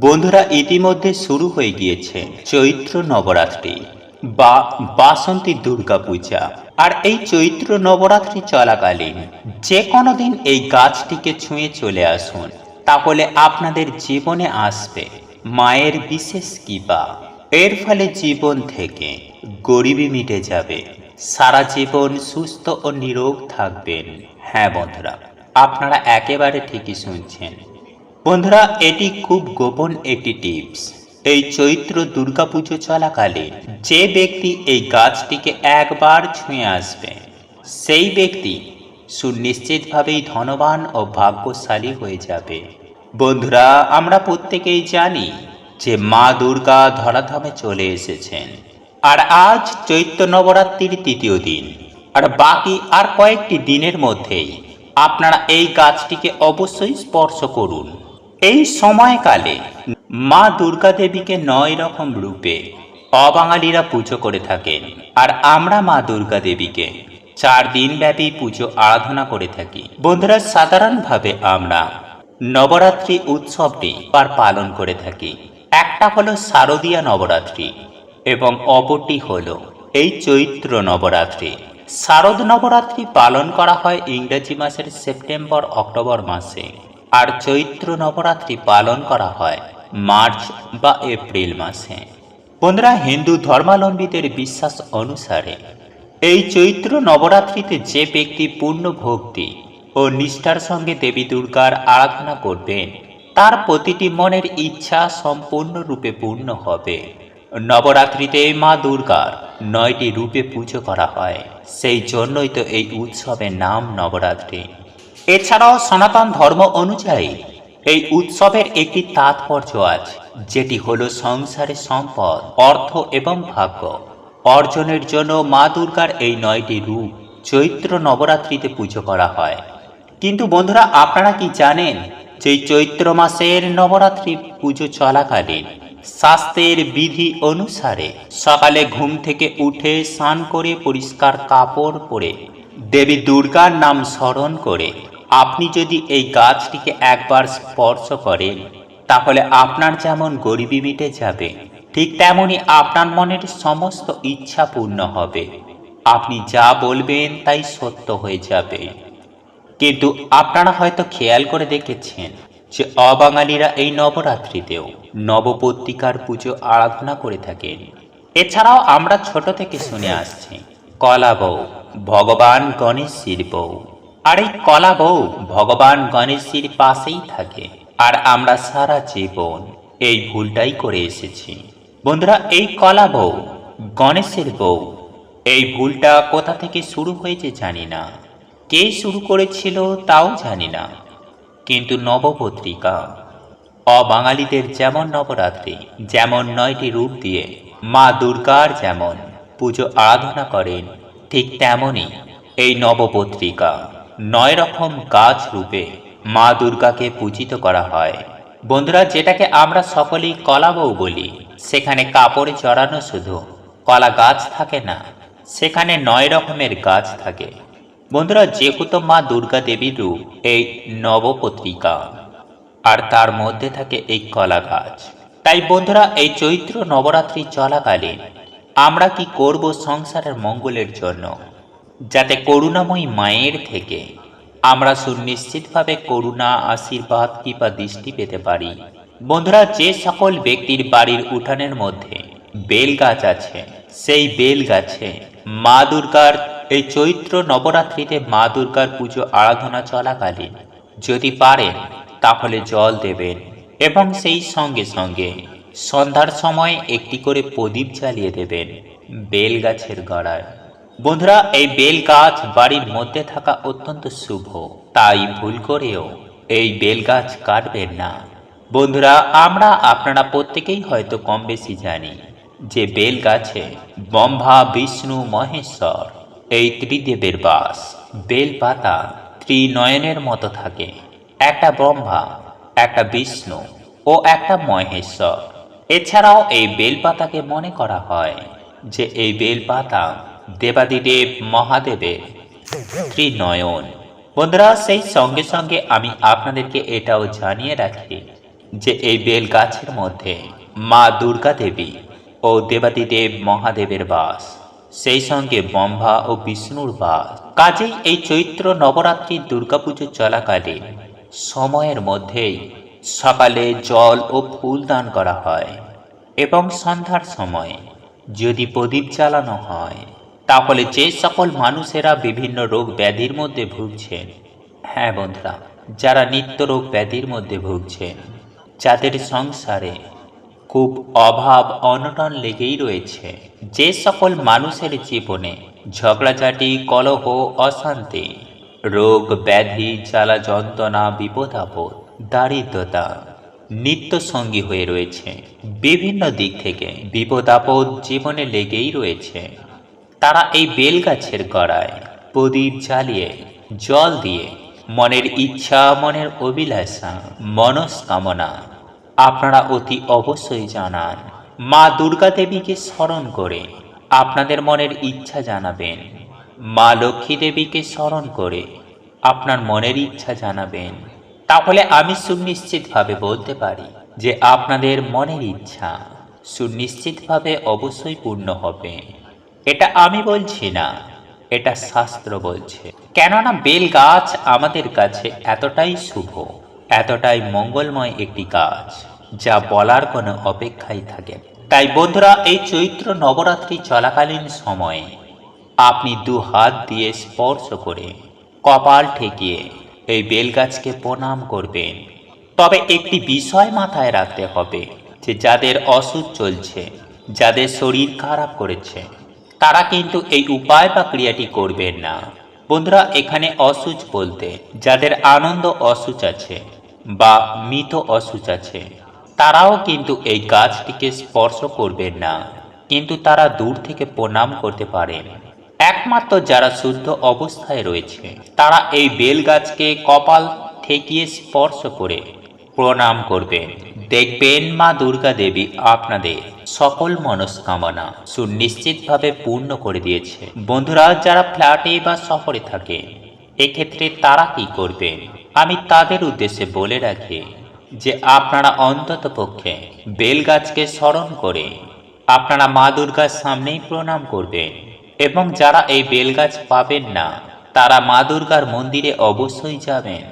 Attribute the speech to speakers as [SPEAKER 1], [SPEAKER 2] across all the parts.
[SPEAKER 1] বন্ধুরা ইতিমধ্যে শুরু হয়ে গিয়েছে চৈত্র নবরাত্রি বা বাসন্তী দুর্গা পূজা। আর এই চৈত্র নবরাত্রি চলাকালীন যে কোনো দিন এই গাছটিকে ছুঁয়ে চলে আসুন, তাহলে আপনাদের জীবনে আসবে মায়ের বিশেষ কৃপা। এর ফলে জীবন থেকে গরিবী মিটে যাবে, সারা জীবন সুস্থ ও নিরোগ থাকবেন। হ্যাঁ বন্ধুরা, আপনারা একেবারে ঠিকই শুনছেন। বন্ধুরা, এটি খুব গোপন একটি টিপস। এই চৈত্র দুর্গাপুজো চলাকালীন যে ব্যক্তি এই গাছটিকে একবার ছুঁয়ে আসবে, সেই ব্যক্তি সুনিশ্চিতভাবেই ধনবান ও ভাগ্যশালী হয়ে যাবে। বন্ধুরা, আমরা প্রত্যেকেই জানি যে মা দুর্গা ধরাধামে চলে এসেছেন। আর আজ চৈত্র নবরাত্রির তৃতীয় দিন। আর বাকি আর কয়েকটি দিনের মধ্যেই আপনারা এই গাছটিকে অবশ্যই স্পর্শ করুন। এই সময়কালে মা দুর্গা দেবীকে নয় রকম রূপে অবাঙালিরা পুজো করে থাকেন। আর আমরা মা দুর্গা দেবীকে চার দিন ব্যাপী পুজো আরাধনা করে থাকি। বন্ধুরা, সাধারণভাবে আমরা নবরাত্রি উৎসবটি পার পালন করে থাকি। একটা হলো শারদীয়া নবরাত্রি এবং অপরটি হলো এই চৈত্র নবরাত্রি। শারদ নবরাত্রি পালন করা হয় ইংরেজি মাসের সেপ্টেম্বর অক্টোবর মাসে। আর চৈত্র নবরাত্রি পালন করা হয় মার্চ বা এপ্রিল মাসে। বন্ধুরা, হিন্দু ধর্মাবলম্বীদের বিশ্বাস অনুসারে এই চৈত্র নবরাত্রিতে যে ব্যক্তি পূর্ণ ভক্তি ও নিষ্ঠার সঙ্গে দেবী দুর্গার আরাধনা করবেন, তার প্রতিটি মনের ইচ্ছা সম্পূর্ণরূপে পূর্ণ হবে। নবরাত্রিতে মা দুর্গার নয়টি রূপে পুজো করা হয়। সেই জন্যই তো এই উৎসবের নাম নবরাত্রি। এছাড়াও সনাতন ধর্ম অনুযায়ী, এই উৎসবের একটি তাৎপর্য আছে যেটি হলো সংসারে সম্পদ, অর্থ এবং ভাগ্য। অর্জনের জন্য মা দুর্গার এই নয়টি রূপ চৈত্র নবরাত্রিতে পুজো করা হয়। কিন্তু বন্ধুরা, আপনারা কি জানেন যে চৈত্র মাসের নবরাত্রি পুজো চলাকালীন শাস্ত্রের বিধি অনুসারে সকালে ঘুম থেকে উঠে স্নান করে পরিষ্কার কাপড় পরে দেবী দুর্গার নাম স্মরণ করে আপনি যদি এই গাছটিকে একবার স্পর্শ করেন, তাহলে আপনার যেমন গরিবী মিটে যাবে, ঠিক তেমনি আপনার মনের সমস্ত ইচ্ছা পূর্ণ হবে। আপনি যা বলবেন তাই সত্য হয়ে যাবে। কিন্তু আপনারা হয়তো খেয়াল করে দেখেছেন যে অবাঙালিরা এই নবরাত্রিতেও নবপত্রিকার পুজো আরাধনা করে থাকেন। এছাড়াও আমরা ছোট থেকে শুনে আসছি কলা বউ ভগবান গণেশের বউ। আর এই কলা বউ, ভগবান গণেশের পাশেই থাকে, আর আমরা সারা জীবন এই ভুলটাই করে এসেছি। বন্ধুরা, এই কলা বউ, গণেশের বউ, এই ভুলটা কোথা থেকে শুরু হয়েছে জানি না। কে শুরু করেছিল তাও জানি না। কিন্তু নবপত্রিকা, অবাঙালিদের যেমন নবরাত্রি, যেমন নয়টি রূপ দিয়ে মা দুর্গার যেমন পুজো আরাধনা করেন, ঠিক তেমনই এই নবপত্রিকা। নয় রকম গাছ রূপে মা দুর্গাকে পূজিত করা হয়। বন্ধুরা, যেটাকে আমরা সকলেই কলা বউ বলি, সেখানে কাপড়ে চড়ানো শুধু কলা গাছ থাকে না, সেখানে নয় রকমের গাছ থাকে। বন্ধুরা, যেহেতু মা দুর্গা দেবীর রূপ এই নবপত্রিকা, আর তার মধ্যে থাকে এই কলা গাছ। তাই বন্ধুরা, এই চৈত্র নবরাত্রি চলাকালীন আমরা কি করব সংসারের মঙ্গলের জন্য? যাতে করুণাময়ী মায়ের থেকে আমরা সুনিশ্চিতভাবে করুণা, আশীর্বাদ কিংবা দৃষ্টি পেতে পারি। বন্ধুরা, যে সকল ব্যক্তির বাড়ির উঠানের মধ্যে বেল গাছ আছে, সেই বেল গাছে মা দুর্গার, এই চৈত্র নবরাত্রিতে মা দুর্গার পুজো আরাধনা চলাকালীন যদি পারেন, তাহলে জল দেবেন এবং সেই সঙ্গে সঙ্গে সন্ধ্যার সময় একটি করে প্রদীপ জ্বালিয়ে দেবেন বেল গাছের গড়ায়। বন্ধুরা, এই বেল গাছ বাড়ির মধ্যে থাকা অত্যন্ত শুভ। তাই ভুল করেও এই বেল গাছ কাটবেন না। বন্ধুরা, আমরা আপনারা প্রত্যেকেই হয়তো কম বেশি জানি যে বেল গাছে ব্রহ্মা, বিষ্ণু, মহেশ্বর, এই ত্রিদেবের বাস, বেল পাতা ত্রিনয়নের মতো থাকে। একটা ব্রহ্মা, একটা বিষ্ণু ও একটা মহেশ্বর। এছাড়াও এই বেলপাতাকে মনে করা হয় যে এই বেলপাতা দেবাদিদেব মহাদেবের ত্রিনয়ন। বন্ধুরা, সেই সঙ্গে সঙ্গে আমি আপনাদেরকে এটাও জানিয়ে রাখি যে এই বেল গাছের মধ্যে মা দুর্গা দেবী ও দেবাদিদেব মহাদেবের বাস। সেই সঙ্গে ব্রহ্মা ও বিষ্ণুর বাস। কাজেই এই চৈত্র নবরাত্রি দুর্গাপুজো চলাকালে সময়ের মধ্যেই সকালে জল ও ফুল দান করা হয় এবং সন্ধ্যার সময় যদি প্রদীপ জ্বালানো হয় তাহলে যে সকল মানুষেরা বিভিন্ন রোগ ব্যাধির মধ্যে ভুগছেন হ্যাঁ বন্ধুরা, যারা নিত্য রোগ ব্যাধির মধ্যে ভুগছেন, যাদের সংসারে খুব অভাব অনটন লেগেই রয়েছে, যে সকল মানুষের জীবনে ঝগড়াঝাটি, কলহ, অশান্তি, রোগ, ব্যাধি, জ্বালা, যন্ত্রণা বিপদ আপদ দারিদ্রতা নিত্য সঙ্গী হয়ে রয়েছে। বিভিন্ন দিক থেকে বিপদ আপদ জীবনে লেগেই রয়েছে। তারা এই বেলগাছের গড়ায় প্রদীপ জ্বালিয়ে, জল দিয়ে মনের ইচ্ছা, মনের অভিলাষা, মনস্কামনা আপনারা অতি অবশ্যই জানান। মা দুর্গা দেবীকে স্মরণ করে আপনাদের মনের ইচ্ছা জানাবেন। মা লক্ষ্মী দেবীকে স্মরণ করে আপনার মনের ইচ্ছা জানাবেন। তাহলে আমি সুনিশ্চিতভাবে বলতে পারি যে আপনাদের মনের ইচ্ছা সুনিশ্চিতভাবে অবশ্যই পূর্ণ হবে। এটা আমি বলছি না, এটা শাস্ত্র বলছে কেননা বেল গাছ আমাদের কাছে এতটাই শুভ, এতটাই মঙ্গলময় একটি গাছ, যা বলার কোনো অপেক্ষাই থাকে। তাই বন্ধুরা, এই চৈত্র নবরাত্রি চলাকালীন সময়ে আপনি দু হাত দিয়ে স্পর্শ করে কপাল ঠেকিয়ে এই বেলগাছকে প্রণাম করবেন তবে একটি বিষয় মাথায় রাখতে হবে যে, যাদের অসুখ চলছে, যাদের শরীর খারাপ করেছে তারা কিন্তু এই উপায় বা ক্রিয়াটি করবেন না। বন্ধুরা, এখানে অসুচ বলতে যাদের আনন্দ অসুচ আছে বা মৃত অসুচ আছে, তারাও কিন্তু এই গাছটিকে স্পর্শ করবেন না। কিন্তু তারা দূর থেকে প্রণাম করতে পারেন। একমাত্র যারা শুদ্ধ অবস্থায় রয়েছে, তারা এই বেল গাছকে কপাল ঠেকিয়ে স্পর্শ করে প্রণাম করবেন। দেখবেন মা দুর্গা দেবী আপনাদের সকল মনস্কামনা সুনিশ্চিতভাবে পূর্ণ করে দিয়েছে। বন্ধুরা, যারা ফ্ল্যাটে বা শহরে থাকে, এক্ষেত্রে তারা কি করবেন? আমি তাদের উদ্দেশ্যে বলে রাখি যে, আপনারা অন্তত পক্ষে বেল গাছকে স্মরণ করে আপনারা মা দুর্গার সামনেই প্রণাম করবেন এবং যারা এই বেলগাছ পাবেন না, তারা মা দুর্গার মন্দিরে অবশ্যই যাবেন।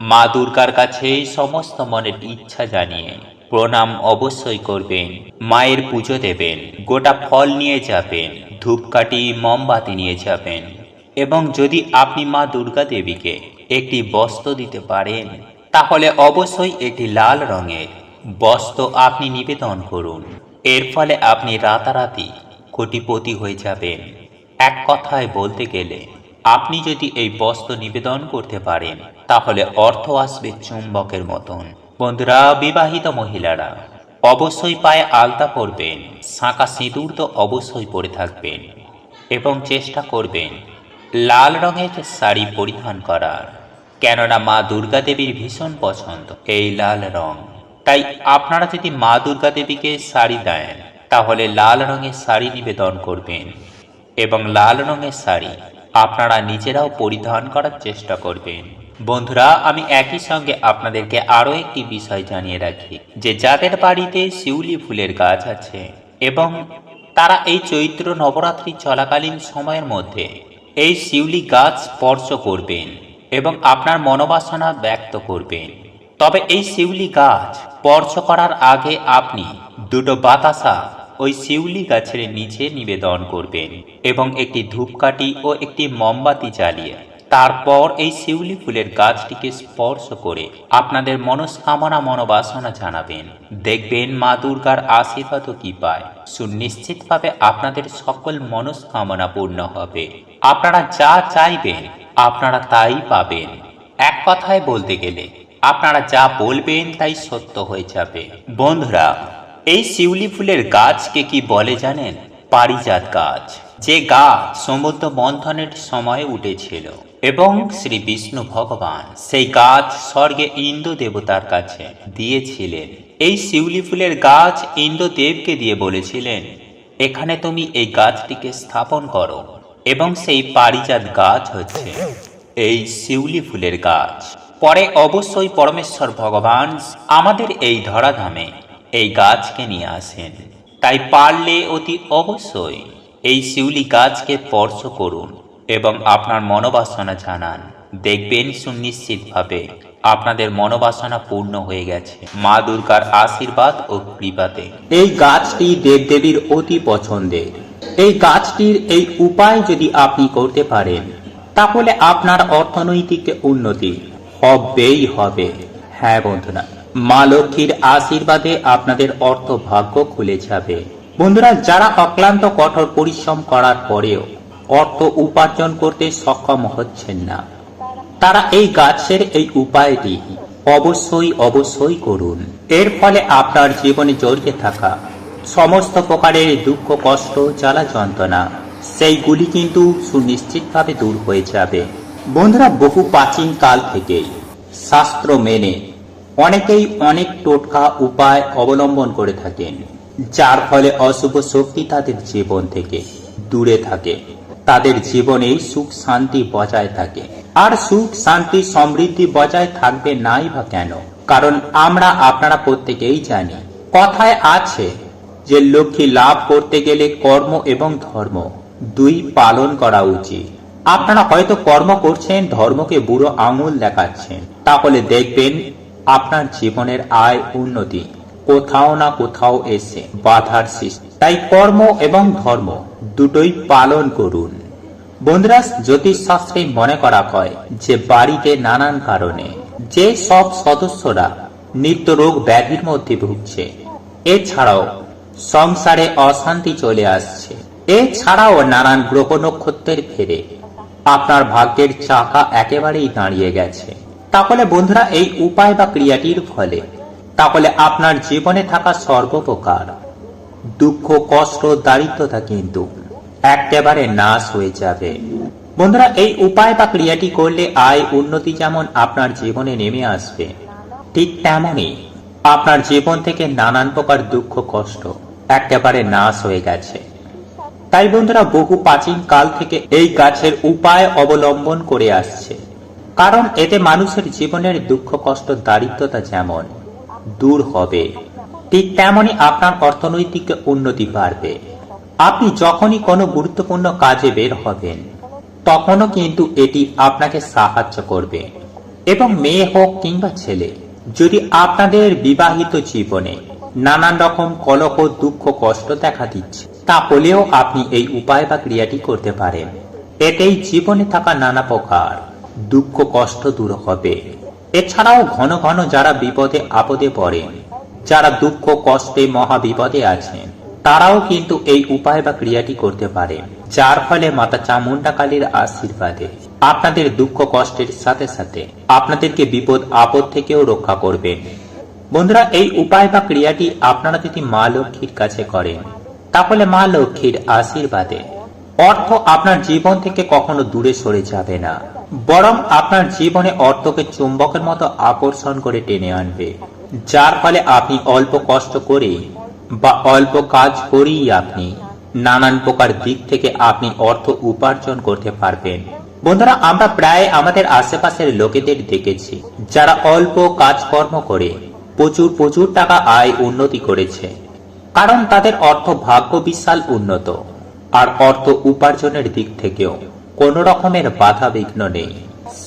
[SPEAKER 1] মা দুর্গার কাছে সমস্ত মনের ইচ্ছা জানিয়ে প্রণাম অবশ্যই করবেন। মায়ের পুজো দেবেন, গোটা ফল নিয়ে যাবেন, ধূপকাঠি, মোমবাতি নিয়ে যাবেন। এবং যদি আপনি মা দুর্গা দেবীকে একটি বস্ত্র দিতে পারেন, তাহলে অবশ্যই একটি লাল রঙের। বস্ত্র আপনি নিবেদন করুন। এর ফলে আপনি রাতারাতি কোটিপতি হয়ে যাবেন। এক কথায় বলতে গেলে, আপনি যদি এই বস্ত্র নিবেদন করতে পারেন, তাহলে অর্থ আসবে চুম্বকের মতন। বন্ধুরা, বিবাহিত মহিলারা, অবশ্যই পায়ে আলতা পরবেন শাঁকা সিঁদুর তো অবশ্যই পরে থাকবেন এবং চেষ্টা করবেন লাল রঙের শাড়ি পরিধান করার। কেননা মা দুর্গা দেবীর ভীষণ পছন্দ এই লাল রং। তাই আপনারা যদি মা দুর্গা দেবীকে শাড়ি দেন, তাহলে লাল রঙের শাড়ি নিবেদন করবেন এবং লাল রঙের শাড়ি আপনারা নিজেরাও পরিধান করার চেষ্টা করবেন। বন্ধুরা, আমি একই সঙ্গে আপনাদেরকে আরও একটি বিষয় জানিয়ে রাখি, যে যাদের বাড়িতে শিউলি ফুলের গাছ আছে এবং তারা এই চৈত্র নবরাত্রি চলাকালীন সময়ের মধ্যে এই শিউলি গাছ স্পর্শ করবেন এবং আপনার মনোবাসনা ব্যক্ত করবেন। তবে এই শিউলি গাছ স্পর্শ করার আগে আপনি দুটো বাতাসা ওই শিউলি গাছের নিচে নিবেদন করবেন এবং একটি ধূপকাঠি ও একটি মোমবাতি জ্বালিয়ে তারপর এই শিউলি ফুলের গাছটিকে স্পর্শ করে আপনাদের মনস্কামনা মনোবাসনা জানাবেন। দেখবেন মা দুর্গার আশীর্বাদ কি পায়। সুনিশ্চিতভাবে আপনাদের সকল মনস্কামনা পূর্ণ হবে। আপনারা যা চাইবেন, আপনারা তাই পাবেন। এক কথায় বলতে গেলে, আপনারা যা বলবেন তাই সত্য হয়ে যাবে। বন্ধুরা, এই শিউলি ফুলের গাছকে কি বলে জানেন? পারিজাত গাছ, যে গাছ সমুদ্র মন্থনের সময় উঠেছিল। এবং শ্রী বিষ্ণু ভগবান সেই গাছ স্বর্গে ইন্দ্র দেবতার কাছে দিয়েছিলেন। এই শিউলি ফুলের গাছ ইন্দ্রদেবকে দিয়ে বলেছিলেন, এখানে তুমি এই গাছটিকে স্থাপন করো এবং সেই পারিজাত গাছ হচ্ছে এই শিউলি ফুলের গাছ। পরে অবশ্যই পরমেশ্বর ভগবান আমাদের এই ধরাধামে এই গাছকে নিয়ে আসেন। তাই পারলে অতি অবশ্যই এই শিউলি গাছকে স্পর্শ করুন এবং আপনার মনোবাসনা জানান। দেখবেন সুনিশ্চিতভাবে আপনাদের মনোবাসনা পূর্ণ হয়ে গেছে। মা দুর্গার আশীর্বাদ ও কৃপাতে। এই গাছটি দেবদেবীর অতি পছন্দের। এই গাছটির এই উপায় যদি আপনি করতে পারেন, তাহলে আপনার অর্থনৈতিক উন্নতি হবেই হবে। হ্যাঁ বন্ধুরা, মা লক্ষ্মীর আশীর্বাদে আপনাদের অর্থ ভাগ্য খুলে যাবে। বন্ধুরা, যারা অক্লান্ত কঠোর পরিশ্রম করার পরেও অর্থ উপার্জন করতে সক্ষম হচ্ছেন না। তারা এই গাছের এই উপায়টি অবশ্যই অবশ্যই করুন। এর ফলে আপনার জীবনে জড়িয়ে থাকা সমস্ত প্রকারের দুঃখ, কষ্ট, জ্বালা, যন্ত্রণা, সেইগুলি কিন্তু সুনিশ্চিতভাবে দূর হয়ে যাবে। বন্ধুরা, বহু প্রাচীন কাল থেকেই শাস্ত্র মেনে অনেকেই অনেক টোটকা উপায় অবলম্বন করে থাকেন, যার ফলে অশুভ শক্তি তাদের জীবন থেকে দূরে থাকে। তাদের জীবনে সুখ শান্তি বজায় থাকে। আর সুখ, শান্তি, সমৃদ্ধি বজায় থাকবে নাই বা কেন? কারণ আমরা, আপনারা প্রত্যেকেই জানি, কথায় আছে যে লক্ষ্মী লাভ করতে গেলে কর্ম এবং ধর্ম দুই পালন করা উচিত। আপনারা হয়তো কর্ম করছেন, ধর্মকে বুড়ো আঙুল দেখাচ্ছেন। তাহলে দেখবেন আপনার জীবনের আয় উন্নতি কোথাও না কোথাও এসে বাধার সৃষ্টি। তাই কর্ম এবং ধর্ম দুটোই পালন করুন। বন্ধুরা জ্যোতিষ শাস্ত্রে মনে করা হয় যে বাড়িতে নানান কারণে যে সব সদস্যরা নিত্য রোগ ব্যাধির মধ্যে ভুগছে, এছাড়াও সংসারে অশান্তি চলে আসছে, এছাড়াও নানান গ্রহ নক্ষত্রের ফেরে আপনার ভাগ্যের চাকা একেবারেই দাঁড়িয়ে গেছে। তাহলে বন্ধুরা, এই উপায় বা ক্রিয়াটির ফলে তাহলে আপনার জীবনে থাকা সর্বপ্রকার দুঃখ, কষ্ট, দারিদ্রতা কিন্তু একেবারে নাশ হয়ে যাবে। বন্ধুরা, এই উপায় বা ক্রিয়াটি করলে আয় উন্নতি যেমন আপনার জীবনে নেমে আসবে, ঠিক তেমনই আপনার জীবন থেকে নানান প্রকার দুঃখ, কষ্ট একেবারে নাশ হয়ে গেছে। তাই বন্ধুরা, বহু প্রাচীন কাল থেকে এই গাছের উপায় অবলম্বন করে আসছে। কারণ এতে মানুষের জীবনের দুঃখ, কষ্ট, দারিদ্রতা যেমন দূর হবে। ঠিক তেমনই আপনার অর্থনৈতিক উন্নতি বাড়বে। আপনি যখনই কোনো গুরুত্বপূর্ণ কাজে বের হবেন, তখনও কিন্তু এটি আপনাকে সাহায্য করবে। এবং মেয়ে হোক কিংবা ছেলে, যদি আপনাদের বিবাহিত জীবনে নানান রকম কলহ, দুঃখ, কষ্ট দেখা দিচ্ছে, তাহলেও আপনি এই উপায় বা ক্রিয়াটি করতে পারেন। এতেই জীবনে থাকা নানা প্রকার দুঃখ, কষ্ট দূর হবে। এছাড়াও ঘন ঘন যারা বিপদে, আপদে পড়েন যারা দুঃখ, কষ্টে মহা বিপদে আছেন, তারাও কিন্তু এই উপায় বা ক্রিয়াটি করতে পারেন যার ফলে মাতা চামুন্ডা কালীর আশীর্বাদে আপনাদের দুঃখ, কষ্টের সাথে সাথে আপনাদেরকে বিপদ, আপদ থেকেও রক্ষা করবেন বন্ধুরা, এই উপায় বা ক্রিয়াটি আপনারা যদি মা লক্ষ্মীর কাছে করেন, তাহলে মা লক্ষ্মীর আশীর্বাদে অর্থ আপনার জীবন থেকে কখনো দূরে সরে যাবে না। বরং আপনার জীবনে অর্থকে চুম্বকের মতো আকর্ষণ করে টেনে আনবে। যার ফলে আপনি অল্প কষ্ট করে বা অল্প কাজ করেই আপনি নানান প্রকার দিক থেকে আপনি অর্থ উপার্জন করতে পারবেন। বন্ধুরা, আমরা প্রায় আমাদের আশেপাশের লোকেদের দেখেছি, যারা অল্প কাজকর্ম করে প্রচুর প্রচুর টাকা আয় উন্নতি করেছে। কারণ তাদের অর্থ ভাগ্য বিশাল উন্নত, আর অর্থ উপার্জনের দিক থেকেও কোন রকমের বাধা বিঘ্ন নেই।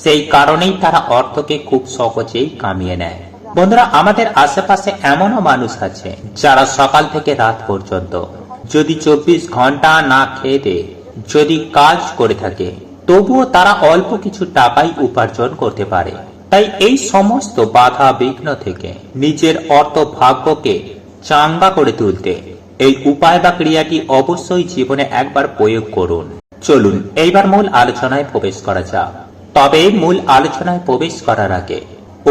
[SPEAKER 1] সেই কারণেই তারা অর্থকে খুব সহজেই কামিয়ে নেয়। বন্ধুরা, আমাদের আশেপাশে এমনও মানুষ আছে যারা সকাল থেকে রাত পর্যন্ত যদি চব্বিশ ঘণ্টা না খেয়ে দে যদি কাজ করে থাকে, তবুও তারা অল্প কিছু টাকাই উপার্জন করতে পারে। তাই এই সমস্ত বাধা বিঘ্ন থেকে নিজের অর্থ ভাগ্যকে চাঙ্গা করে তুলতে এই উপায় বা ক্রিয়াটি অবশ্যই জীবনে একবার প্রয়োগ করুন। চলুন, এইবার মূল আলোচনায় প্রবেশ করা যাক। তবে মূল আলোচনায় প্রবেশ করার আগে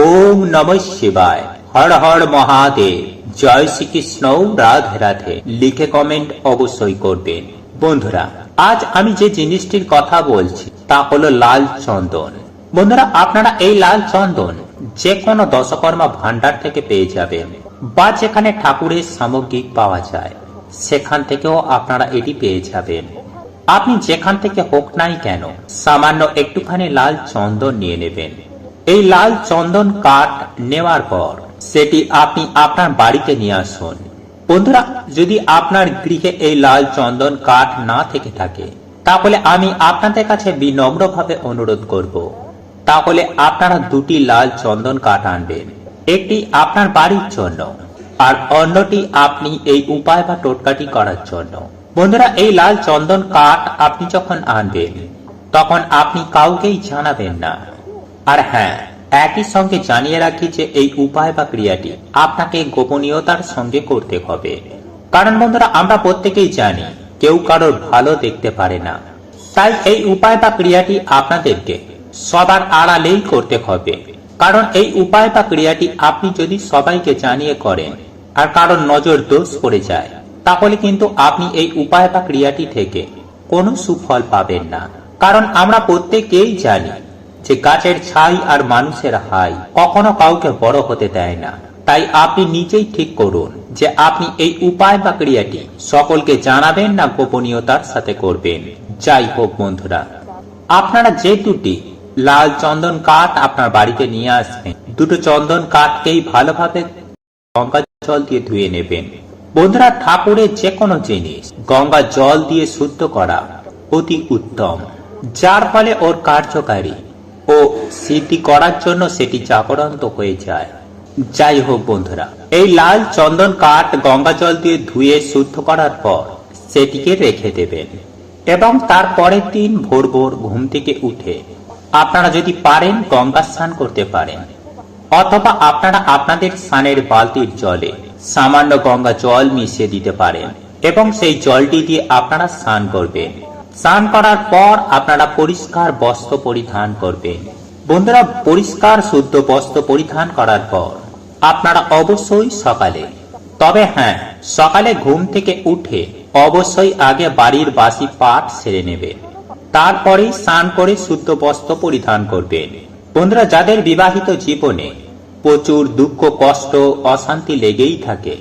[SPEAKER 1] ওম নম শিবায়। হর হর মহাদেব। জয় শ্রীকৃষ্ণ, রাধে রাধে। লিখে কমেন্ট অবশ্যই করবেন। বন্ধুরা, আজ আমি যে জিনিসটির কথা বলছি, তা হলো লাল চন্দন। বন্ধুরা, আপনারা এই লাল চন্দন যে কোনো দশকর্মা ভান্ডার থেকে পেয়ে যাবেন, বা যেখানে ঠাকুরের সামগ্রী পাওয়া যায়, সেখান থেকেও আপনারা এটি পেয়ে যাবেন। আপনি যেখান থেকে হোক নাই কেন, সামান্য একটুখানি লাল চন্দন নিয়ে নেবেন। এই লাল চন্দন কাঠ নেওয়ার পর সেটি আপনি আপনার বাড়িতে নিয়ে আসুন। বন্ধুরা, যদি আপনার গৃহে এই লাল চন্দন কাঠ না থেকে থাকে, তাহলে আমি আপনাদের কাছে বিনম্রভাবে অনুরোধ করব। তাহলে আপনারা দুটি লাল চন্দন কাঠ আনবেন, একটি আপনার বাড়ির জন্য আর অন্যটি আপনি এই উপায় বা টোটকাটি করার জন্য। বন্ধুরা, এই লাল চন্দন কাঠ আপনি যখন আনবেন, তখন আপনি কাউকেই জানাবেন না। আর হ্যাঁ একই সঙ্গে জানিয়ে রাখি যে এই উপায় বা ক্রিয়াটি আপনাকে গোপনীয়তার সঙ্গে করতে হবে। কারণ বন্ধুরা, আমরা প্রত্যেকেই জানি, কেউ কারোর ভালো দেখতে পারে না। তাই এই উপায় বা ক্রিয়াটি আপনাদেরকে সবার আড়ালেই করতে হবে। কারণ এই উপায় বা ক্রিয়াটি আপনি যদি সবাইকে জানিয়ে করেন আর কারোর নজর দোষ পড়ে যায়, তাহলে কিন্তু আপনি এই উপায় বা ক্রিয়াটি থেকে কোনো সুফল পাবেন না। কারণ আমরা প্রত্যেকেই জানি যে গাছের ছাই আর মানুষের হাই কখনো কাউকে বড় হতে দেয় না। তাই আপনি নিজেই ঠিক করুন যে আপনি এই উপায় বা ক্রিয়াটি সকলকে জানাবেন না গোপনীয়তার সাথে করবেন। যাই হোক বন্ধুরা, আপনারা যে দুটি লাল চন্দন কাঠ আপনার বাড়িতে নিয়ে আসবেন, দুটো চন্দন কাঠকেই ভালোভাবে গঙ্গা জল দিয়ে ধুয়ে নেবেন। বন্ধুরা, ঠাকুরের যে কোনো জিনিস গঙ্গা জল দিয়ে শুদ্ধ করা অতি উত্তম। যার ফলে ওর কার্যকারী ও সিদ্ধি করার জন্য সেটি জাগরন্ত হয়ে যায়। যাই হোক বন্ধুরা, এই লাল চন্দন কাঠ গঙ্গা জল দিয়ে ধুয়ে শুদ্ধ করার পর সেটিকে রেখে দেবেন এবং তার পরের দিন ভোর ভোর ঘুম থেকে উঠে আপনারা যদি পারেন গঙ্গা স্নান করতে পারেন। অথবা আপনারা আপনাদের স্নানের বালতির জলে সামান্য গঙ্গা জল মিশিয়ে দিতে পারেন এবং সেই জলটি দিয়ে আপনারা স্নান করবেন। স্নান করার পর আপনারা পরিষ্কার বস্ত্র পরিধান করবেন। বন্ধুরা, পরিষ্কার, শুদ্ধ বস্ত্র পরিধান করার পর আপনারা অবশ্যই সকালে, তবে হ্যাঁ সকালে ঘুম থেকে উঠে অবশ্যই আগে বাড়ির বাসি পাঠ সেরে নেবেন। তারপরেই স্নান করে শুদ্ধ বস্ত্র পরিধান করবেন। বন্ধুরা, যাদের বিবাহিত জীবনে প্রচুর দুঃখ, কষ্ট, অশান্তি লেগেই থাকে,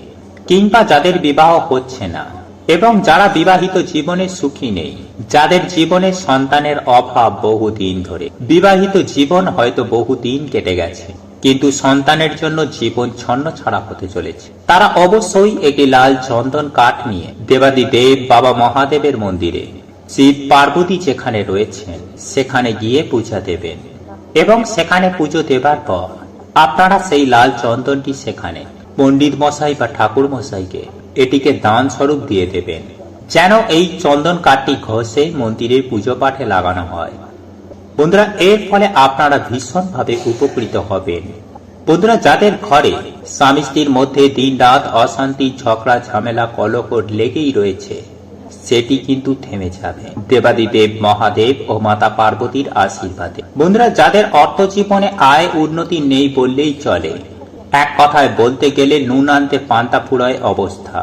[SPEAKER 1] কিংবা যাদের বিবাহ হচ্ছে না এবং যারা বিবাহিত জীবনে সুখী নেই, যাদের জীবনে সন্তানের অভাব বহুদিন ধরে, বিবাহিত জীবন হয়তো বহুদিন কেটে গেছে, কিন্তু সন্তানের জন্য জীবন ছন্ন ছাড়া হতে চলেছে। তারা অবশ্যই একটি লাল চন্দন কাঠ নিয়ে দেবাদি দেব, বাবা মহাদেবের মন্দিরে, শিব পার্বতী যেখানে রয়েছেন, সেখানে গিয়ে পূজা দেবেন। এবং সেখানে পুজো দেবার পর, আপনারা সেই লাল চন্দনটি সেখানে, পণ্ডিত মশাই বা ঠাকুর মশাইকে এটিকে দান স্বরূপ দিয়ে দেবেন। যেন এই চন্দন কাঠটি ঘষে মন্দিরের পুজো পাঠে লাগানো হয়। বন্ধুরা, এর ফলে আপনারা ভীষণভাবে উপকৃত হবেন। বন্ধুরা, যাদের ঘরে স্বামী স্ত্রীর মধ্যে দিন রাত অশান্তি, ঝগড়া, ঝামেলা, কলকট লেগেই রয়েছে, সেটি কিন্তু থেমে যাবে। দেবাদিদেব, মহাদেব ও মাতা পার্বতীর আশীর্বাদে। বন্ধুরা, যাদের অর্থ জীবনে আয় উন্নতি নেই বললেই চলে এক কথায় বলতে গেলে নুন আনতে পান্তা ফুরায় অবস্থা।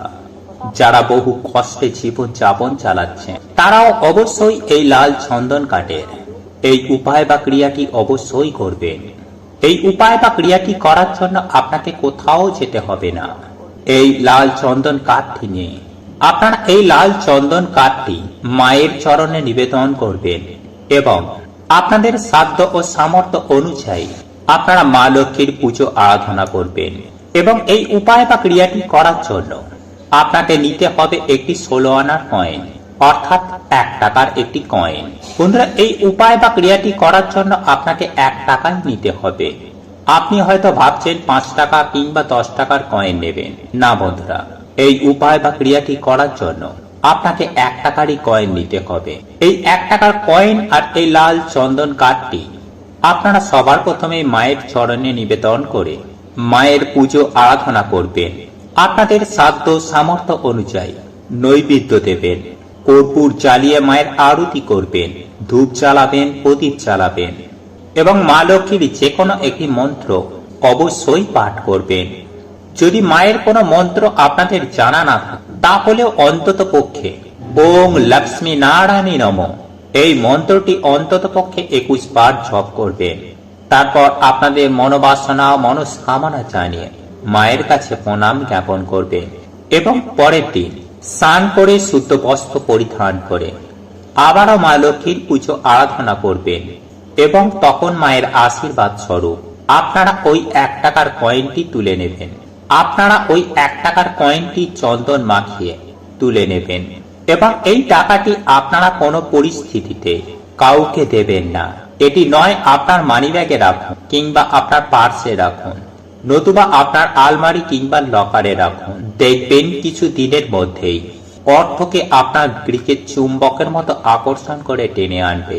[SPEAKER 1] যারা বহু কষ্টে জীবন যাপন চালাচ্ছে তারাও অবশ্যই এই লাল চন্দন কাঠের। এই উপায় বা ক্রিয়াটি অবশ্যই করবেন। এই উপায় বা ক্রিয়াটি করার জন্য আপনাকে কোথাও যেতে হবে না। এই লাল চন্দন কাঠটি নিয়ে আপনারা এই লাল চন্দন কাঠটি মায়ের চরণে নিবেদন করবেন এবং আপনাদের সাধ্য ও সামর্থ্য অনুযায়ী আপনারা মা লক্ষ্মীর পুজো আরাধনা করবেন এবং এই উপায় বা ক্রিয়াটি করার জন্য আপনাকে নিতে হবে একটি ষোলো আনার কয়েন অর্থাৎ এক টাকার একটি কয়েন বন্ধুরা, এই উপায় বা ক্রিয়াটি করার জন্য আপনাকে এক টাকাই নিতে হবে। আপনি হয়তো ভাবছেন পাঁচ টাকা কিংবা দশ টাকার কয়েন নেবেন। না বন্ধুরা, এই উপায় বা ক্রিয়াটি করার জন্য আপনাকে এক টাকারই কয়েন নিতে হবে। এই এক টাকার কয়েন আর এই লাল চন্দন কাঠটি আপনারা সবার প্রথমে মায়ের চরণে নিবেদন করে মায়ের পুজো আরাধনা করবেন। আপনাদের সাধ্য সামর্থ্য অনুযায়ী নৈবেদ্য দেবেন। কর্পূর জ্বালিয়ে মায়ের আরতি করবেন। ধূপ জ্বালাবেন, প্রদীপ চালাবেন এবং মা লক্ষ্মীর যে কোনো একটি মন্ত্র অবশ্যই পাঠ করবেন। যদি মায়ের কোনো মন্ত্র আপনাদের জানা না থাকে, তাহলেও অন্তত পক্ষে ওং লক্ষ্মী নারায়ণী নম। এই মন্ত্রটি অন্তত পক্ষে একুশ বার জপ করবেন তারপর আপনাদের মনোবাসনা মনস্কামনা জানিয়ে মায়ের কাছে প্রণাম জ্ঞাপন করবেন এবং পরের দিন স্নান করে শুদ্ধ বস্ত্র পরিধান করে আবারও মা লক্ষ্মীর পুজো আরাধনা করবেন এবং তখন মায়ের আশীর্বাদ স্বরূপ আপনারা ওই এক টাকার কয়েনটি তুলে নেবেন। আপনারা ওই এক টাকার কয়েনটি চন্দন মাখিয়ে তুলে নেবেন। এবং এই টাকাটি আপনারা কোনো পরিস্থিতিতে কাউকে দেবেন না। এটি নয় আপনার মানিব্যাগে রাখুন কিংবা আপনার পার্সে রাখুন, নতুবা আপনার আলমারি কিংবা লকারে রাখুন। দেখবেন কিছু দিনের মধ্যেই অর্থকে আপনার গ্রিকের চুম্বকের মতো আকর্ষণ করে টেনে আনবে।